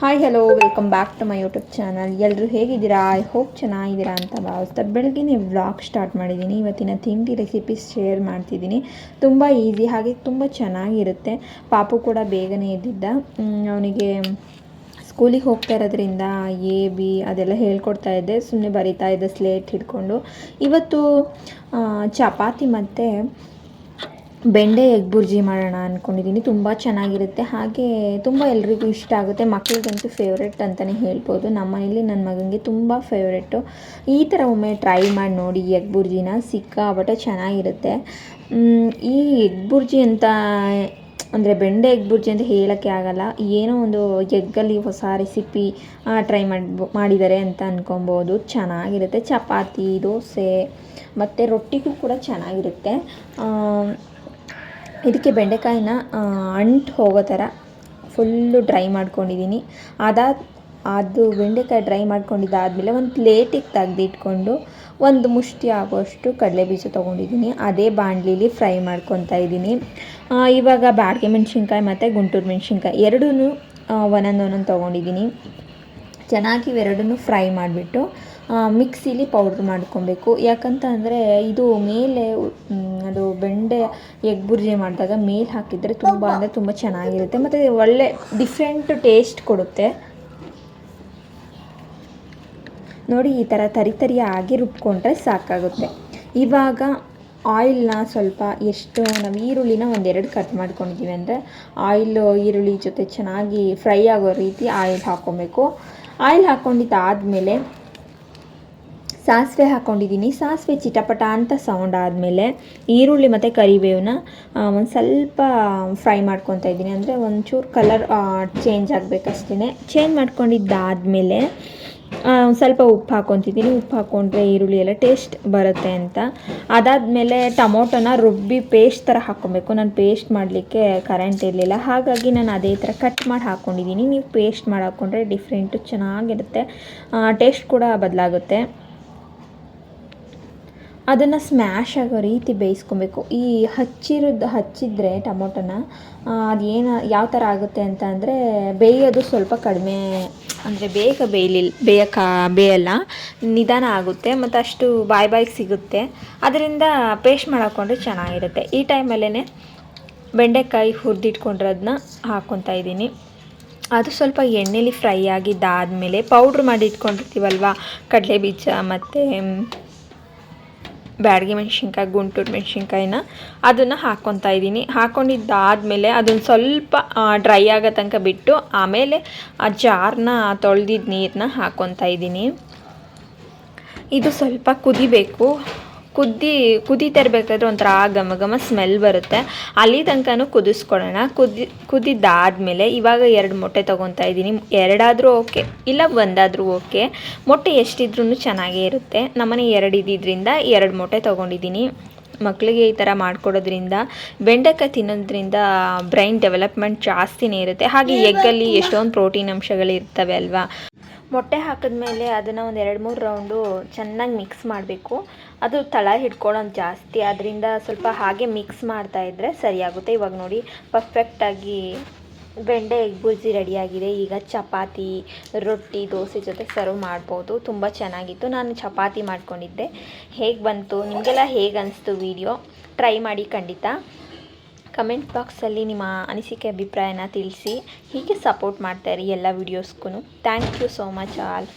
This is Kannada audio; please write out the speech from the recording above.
Hi hello welcome back to my YouTube channel ಎಲ್ಲರೂ ಹೇಗಿದ್ದೀರಾ? ಐ ಹೋಪ್ ಚೆನ್ನಾಗಿದ್ದೀರಾ ಅಂತ ಭಾವಿಸ್ತಾ ಬೆಳಗ್ಗೆ ವ್ಲಾಗ್ ಸ್ಟಾರ್ಟ್ ಮಾಡಿದ್ದೀನಿ. ಇವತ್ತಿನ ತಿಂಡಿ ರೆಸಿಪೀಸ್ ಶೇರ್ ಮಾಡ್ತಿದ್ದೀನಿ. ತುಂಬ ಈಸಿ ಹಾಗೆ ತುಂಬ ಚೆನ್ನಾಗಿರುತ್ತೆ. ಪಾಪು ಕೂಡ ಬೇಗನೆ ಇದ್ದಿದ್ದ ಅವನಿಗೆ ಸ್ಕೂಲಿಗೆ ಹೋಗ್ತಾ ಇರೋದ್ರಿಂದ ಎ ಬಿ ಅದೆಲ್ಲ ಹೇಳ್ಕೊಡ್ತಾ ಇದ್ದೆ. ಸುಮ್ಮನೆ ಬರಿತಾ ಇದ್ದೆ ಸ್ಲೇಟ್ ಹಿಡ್ಕೊಂಡು. ಇವತ್ತು ಚಪಾತಿ ಮತ್ತು ಬೆಂಡೆ ಎಗ್ ಬುರ್ಜಿ ಮಾಡೋಣ ಅಂದ್ಕೊಂಡಿದ್ದೀನಿ ತುಂಬ ಚೆನ್ನಾಗಿರುತ್ತೆ. ಹಾಗೆ ತುಂಬ ಎಲ್ರಿಗೂ ಇಷ್ಟ ಆಗುತ್ತೆ. ಮಕ್ಕಳಿಗಂತೂ ಫೇವ್ರೆಟ್ ಅಂತಲೇ ಹೇಳ್ಬೋದು. ನಮ್ಮ ಮನೇಲಿ ನನ್ನ ಮಗನಿಗೆ ತುಂಬ ಫೇವ್ರೆಟ್ಟು ಈ ಥರ ಒಮ್ಮೆ ಟ್ರೈ ಮಾಡಿ ನೋಡಿ ಎಗ್ ಬುರ್ಜಿನ ಸಿಕ್ಕಾಬಟ್ಟೆ ಚೆನ್ನಾಗಿರುತ್ತೆ. ಈ ಎಗ್ ಬುರ್ಜಿ ಅಂತ, ಅಂದರೆ ಬೆಂಡೆ ಎಗ್ ಬುರ್ಜಿ ಅಂತ ಹೇಳೋಕ್ಕೆ ಆಗಲ್ಲ. ಏನೋ ಒಂದು ಎಗ್ಗಲ್ಲಿ ಹೊಸ ರೆಸಿಪಿ ಟ್ರೈ ಮಾಡಿ ಮಾಡಿದ್ದಾರೆ ಅಂತ ಅಂದ್ಕೊಬೋದು ಚೆನ್ನಾಗಿರುತ್ತೆ. ಚಪಾತಿ, ದೋಸೆ, ಮತ್ತು ರೊಟ್ಟಿಗೂ ಕೂಡ ಚೆನ್ನಾಗಿರುತ್ತೆ. ಇದಕ್ಕೆ ಬೆಂಡೆಕಾಯಿನ ಅಂಟು ಹೋಗೋ ಥರ ಫುಲ್ಲು ಡ್ರೈ ಮಾಡ್ಕೊಂಡಿದ್ದೀನಿ. ಅದಾದ ಅದು ಬೆಂಡೆಕಾಯಿ ಡ್ರೈ ಮಾಡ್ಕೊಂಡಿದ್ದಾದಮೇಲೆ ಒಂದು ಪ್ಲೇಟಿಗೆ ತೆಗ್ದಿಟ್ಕೊಂಡು ಒಂದು ಮುಷ್ಟಿ ಆಗೋಷ್ಟು ಕಡಲೆ ಬೀಜ ತೊಗೊಂಡಿದ್ದೀನಿ. ಅದೇ ಬಾಣಲಿಲಿ ಫ್ರೈ ಮಾಡ್ಕೊತಾ ಇದ್ದೀನಿ. ಇವಾಗ ಬ್ಯಾಡಿಗೆ ಮೆಣಸಿನ್ಕಾಯಿ ಮತ್ತು ಗುಂಟೂರು ಮೆಣಸಿನ್ಕಾಯಿ ಎರಡೂ ಒಂದೊಂದು ಒಂದೊಂದು ತೊಗೊಂಡಿದ್ದೀನಿ. ಚೆನ್ನಾಗಿ ಇವೆರಡನ್ನೂ ಫ್ರೈ ಮಾಡಿಬಿಟ್ಟು ಮಿಕ್ಸಿಲಿ ಪೌಡ್ರ್ ಮಾಡ್ಕೊಬೇಕು. ಯಾಕಂತ ಅಂದರೆ ಇದು ಮೇಲೆ ಅದು ಬೆಂಡೆ ಎಗ್ ಬುರ್ಜಿ ಮಾಡಿದಾಗ ಮೇಲೆ ಹಾಕಿದರೆ ತುಂಬ ಅಂದರೆ ತುಂಬ ಚೆನ್ನಾಗಿರುತ್ತೆ. ಮತ್ತು ಒಳ್ಳೆ ಡಿಫ್ರೆಂಟ್ ಟೇಸ್ಟ್ ಕೊಡುತ್ತೆ. ನೋಡಿ, ಈ ಥರ ತರಿ ತರಿಯಾಗಿ ರುಬ್ಕೊಂಡ್ರೆ ಸಾಕಾಗುತ್ತೆ. ಇವಾಗ ಆಯಿಲ್ನ ಸ್ವಲ್ಪ ಎಷ್ಟು, ನಾವು ಈರುಳ್ಳಿನ ಒಂದೆರಡು ಕಟ್ ಮಾಡ್ಕೊಂಡಿದ್ದೀವಿ ಅಂದರೆ ಆಯಿಲ್, ಈರುಳ್ಳಿ ಜೊತೆ ಚೆನ್ನಾಗಿ ಫ್ರೈ ಆಗೋ ರೀತಿ ಆಯಿಲ್ ಹಾಕ್ಕೊಬೇಕು ಆಯಿಲ್ ಹಾಕ್ಕೊಂಡಿದ್ದಾದಮೇಲೆ ಸಾಸಿವೆ ಹಾಕ್ಕೊಂಡಿದ್ದೀನಿ ಸಾಸಿವೆ ಚಿಟಪಟ ಅಂತ ಸೌಂಡ್ ಆದಮೇಲೆ ಈರುಳ್ಳಿ ಮತ್ತು ಕರಿಬೇವನ್ನ ಒಂದು ಸ್ವಲ್ಪ ಫ್ರೈ ಮಾಡ್ಕೊತಾ ಇದ್ದೀನಿ. ಅಂದರೆ ಒಂಚೂರು ಕಲರ್ ಚೇಂಜ್ ಆಗಬೇಕಷ್ಟೇ ಚೇಂಜ್ ಮಾಡ್ಕೊಂಡಿದ್ದಾದಮೇಲೆ ಸ್ವಲ್ಪ ಉಪ್ಪು ಹಾಕ್ಕೊತಿದ್ದೀನಿ ಉಪ್ಪು ಹಾಕ್ಕೊಂಡ್ರೆ ಈರುಳ್ಳಿ ಎಲ್ಲ ಟೇಸ್ಟ್ ಬರುತ್ತೆ ಅಂತ. ಅದಾದಮೇಲೆ ಟೊಮೊಟೊನ ರುಬ್ಬಿ ಪೇಸ್ಟ್ ಥರ ಹಾಕ್ಕೊಬೇಕು. ನಾನು ಪೇಸ್ಟ್ ಮಾಡಲಿಕ್ಕೆ ಕರೆಂಟ್ ಇರಲಿಲ್ಲ. ಹಾಗಾಗಿ ನಾನು ಅದೇ ಥರ ಕಟ್ ಮಾಡಿ ಹಾಕ್ಕೊಂಡಿದ್ದೀನಿ ನೀವು ಪೇಸ್ಟ್ ಮಾಡಿ ಹಾಕ್ಕೊಂಡ್ರೆ ಡಿಫ್ರೆಂಟು ಚೆನ್ನಾಗಿರುತ್ತೆ. ಟೇಸ್ಟ್ ಕೂಡ ಬದಲಾಗುತ್ತೆ. ಅದನ್ನು ಸ್ಮ್ಯಾಶ್ ಆಗೋ ರೀತಿ ಬೇಯಿಸ್ಕೊಬೇಕು. ಈ ಹಚ್ಚಿರೋದು, ಹಚ್ಚಿದ್ರೆ ಟೊಮೊಟೊನ ಅದೇನು ಯಾವ ಥರ ಆಗುತ್ತೆ ಅಂತ ಅಂದರೆ ಬೇಯೋದು ಸ್ವಲ್ಪ ಕಡಿಮೆ, ಅಂದರೆ ಬೇಗ ಬೇಯಲಿಲ್ಲ ಬೇಯಕ, ಬೇಯಲ್ಲ, ನಿಧಾನ ಆಗುತ್ತೆ ಮತ್ತು ಅಷ್ಟು ಬಾಯಿ ಬಾಯಿಗೆ ಸಿಗುತ್ತೆ. ಅದರಿಂದ ಪೇಸ್ಟ್ ಮಾಡಾಕೊಂಡ್ರೆ ಚೆನ್ನಾಗಿರುತ್ತೆ. ಈ ಟೈಮಲ್ಲೇ ಬೆಂಡೆಕಾಯಿ ಹುರಿದಿಟ್ಕೊಂಡಿರೋದನ್ನ ಹಾಕ್ಕೊತಾ ಇದ್ದೀನಿ. ಅದು ಸ್ವಲ್ಪ ಎಣ್ಣೆಲಿ ಫ್ರೈ ಆಗಿದ್ದಾದಮೇಲೆ ಪೌಡ್ರ್ ಮಾಡಿ ಇಟ್ಕೊಂಡಿರ್ತೀವಲ್ವ ಕಡಲೆ ಬೀಜ ಮತ್ತು ಬ್ಯಾಡಗೆ ಮೆಣಸಿನ್ಕಾಯಿ, ಗುಂಟೂರು ಮೆಣಸಿನ್ಕಾಯಿನ ಅದನ್ನು ಹಾಕ್ಕೊತಾ ಇದ್ದೀನಿ. ಹಾಕ್ಕೊಂಡಿದ್ದಾದಮೇಲೆ ಅದನ್ನು ಸ್ವಲ್ಪ ಡ್ರೈ ಆಗೋ ತನಕ ಬಿಟ್ಟು ಆಮೇಲೆ ಆ ಜಾರನ್ನ ತೊಳೆದಿದ್ದ ನೀರನ್ನ ಹಾಕ್ಕೊತಾ ಇದ್ದೀನಿ. ಇದು ಸ್ವಲ್ಪ ಕುದಿಬೇಕು. ಕುದ್ದಿ ಕುದೀತಾ ಇರಬೇಕಾದ್ರೆ ಒಂಥರ ಘಮ ಘಮ ಸ್ಮೆಲ್ ಬರುತ್ತೆ. ಅಲ್ಲಿ ತನಕನೂ ಕುದಿಸ್ಕೊಳ್ಳೋಣ. ಕುದಿ ಕುದಿದ್ದಾದಮೇಲೆ ಇವಾಗ ಎರಡು ಮೊಟ್ಟೆ ತೊಗೊತಾ ಇದ್ದೀನಿ. ಎರಡಾದರೂ ಓಕೆ ಇಲ್ಲ ಒಂದಾದರೂ ಓಕೆ ಮೊಟ್ಟೆ ಎಷ್ಟಿದ್ರೂ ಚೆನ್ನಾಗೇ ಇರುತ್ತೆ. ನಮ್ಮನೆ ಎರಡು ಇದ್ದಿದ್ದರಿಂದ ಎರಡು ಮೊಟ್ಟೆ ತೊಗೊಂಡಿದ್ದೀನಿ. ಮಕ್ಕಳಿಗೆ ಈ ಥರ ಮಾಡಿಕೊಡೋದ್ರಿಂದ ಬೆಂಡೆಕಾಯಿ ತಿನ್ನೋದ್ರಿಂದ ಬ್ರೈನ್ ಡೆವಲಪ್ಮೆಂಟ್ ಜಾಸ್ತಿನೇ ಇರುತ್ತೆ. ಹಾಗೆ ಎಗ್ಗಲ್ಲಿ ಎಷ್ಟೊಂದು ಪ್ರೋಟೀನ್ ಅಂಶಗಳು ಇರ್ತವೆ ಅಲ್ವಾ? ಮೊಟ್ಟೆ ಹಾಕಿದ್ಮೇಲೆ ಅದನ್ನು ಒಂದು ಎರಡು ಮೂರು ರೌಂಡು ಚೆನ್ನಾಗಿ ಮಿಕ್ಸ್ ಮಾಡಬೇಕು. ಅದು ತಳ ಹಿಡ್ಕೊಳ್ಳೋದು ಜಾಸ್ತಿ, ಅದರಿಂದ ಸ್ವಲ್ಪ ಹಾಗೆ ಮಿಕ್ಸ್ ಮಾಡ್ತಾ ಇದ್ದರೆ ಸರಿಯಾಗುತ್ತೆ ಇವಾಗ ನೋಡಿ ಪರ್ಫೆಕ್ಟಾಗಿ ಬೆಂಡೆ ಎಗ್ ಬುರ್ಜಿ ರೆಡಿಯಾಗಿದೆ ಈಗ ಚಪಾತಿ, ರೊಟ್ಟಿ, ದೋಸೆ ಜೊತೆ ಸರ್ವ್ ಮಾಡ್ಬೋದು. ತುಂಬ ಚೆನ್ನಾಗಿತ್ತು. ನಾನು ಚಪಾತಿ ಮಾಡ್ಕೊಂಡಿದ್ದೆ. ಹೇಗೆ ಬಂತು? ನಿಮಗೆಲ್ಲ ಹೇಗೆ ಅನಿಸ್ತು ವಿಡಿಯೋ ಟ್ರೈ ಮಾಡಿ ಖಂಡಿತ. ಕಮೆಂಟ್ ಬಾಕ್ಸಲ್ಲಿ ನಿಮ್ಮ ಅನಿಸಿಕೆ, ಅಭಿಪ್ರಾಯನ ತಿಳಿಸಿ ಹೀಗೆ ಸಪೋರ್ಟ್ ಮಾಡ್ತಾಯಿರಿ ಎಲ್ಲ ವೀಡಿಯೋಸ್ಗೂ thank you so much all